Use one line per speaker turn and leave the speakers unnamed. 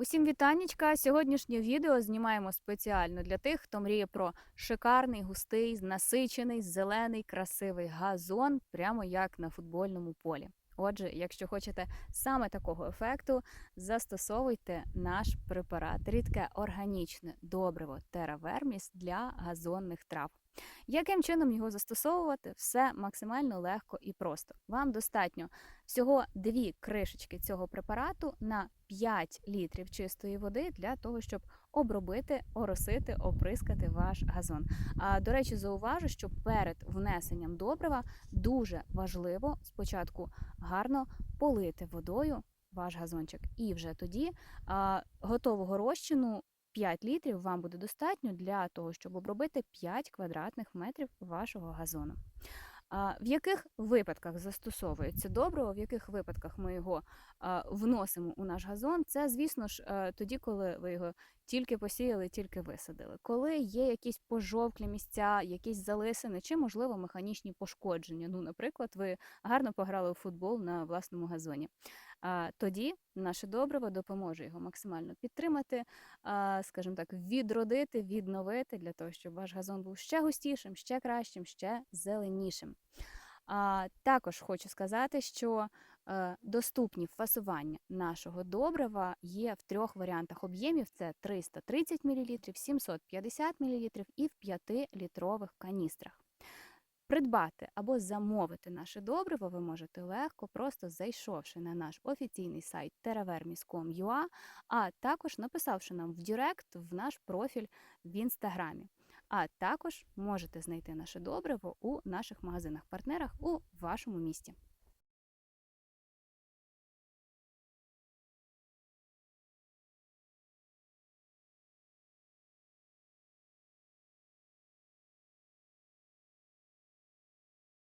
Усім вітаннячка! Сьогоднішнє відео знімаємо спеціально для тих, хто мріє про шикарний, густий, насичений, зелений, красивий газон, прямо як на футбольному полі. Отже, якщо хочете саме такого ефекту, застосовуйте наш препарат рідке органічне добриво Тераверміс для газонних трав. Яким чином його застосовувати? Все максимально легко і просто. Вам достатньо всього дві кришечки цього препарату на 5 літрів чистої води для того, щоб обробити, оросити, оприскати ваш газон. А до речі, зауважу, що перед внесенням добрива дуже важливо спочатку гарно полити водою ваш газончик, і вже тоді а, готового розчину 5 літрів вам буде достатньо для того, щоб обробити 5 квадратних метрів вашого газону. В яких випадках застосовується добриво, в яких випадках ми його вносимо у наш газон? Це, звісно ж, е, тоді, коли ви його тільки посіяли, тільки висадили. Коли є якісь пожовклі місця, якісь залисини чи, можливо, механічні пошкодження. Ну, наприклад, ви гарно пограли у футбол на власному газоні. Тоді наше добриво допоможе його максимально підтримати, скажімо так, відродити, відновити для того, щоб ваш газон був ще густішим, ще кращим, ще зеленішим. А, Також хочу сказати, що е, доступні фасування нашого добрива є в трьох варіантах об'ємів: це 330 мл, 750 мл і в 5-літрових каністрах. Придбати або замовити наше добриво ви можете легко, просто зайшовши на наш офіційний сайт teravermis.com.ua, а також написавши нам в Директ в наш профіль в інстаграмі. А також можете знайти наше добриво у наших магазинах-партнерах у вашому місті.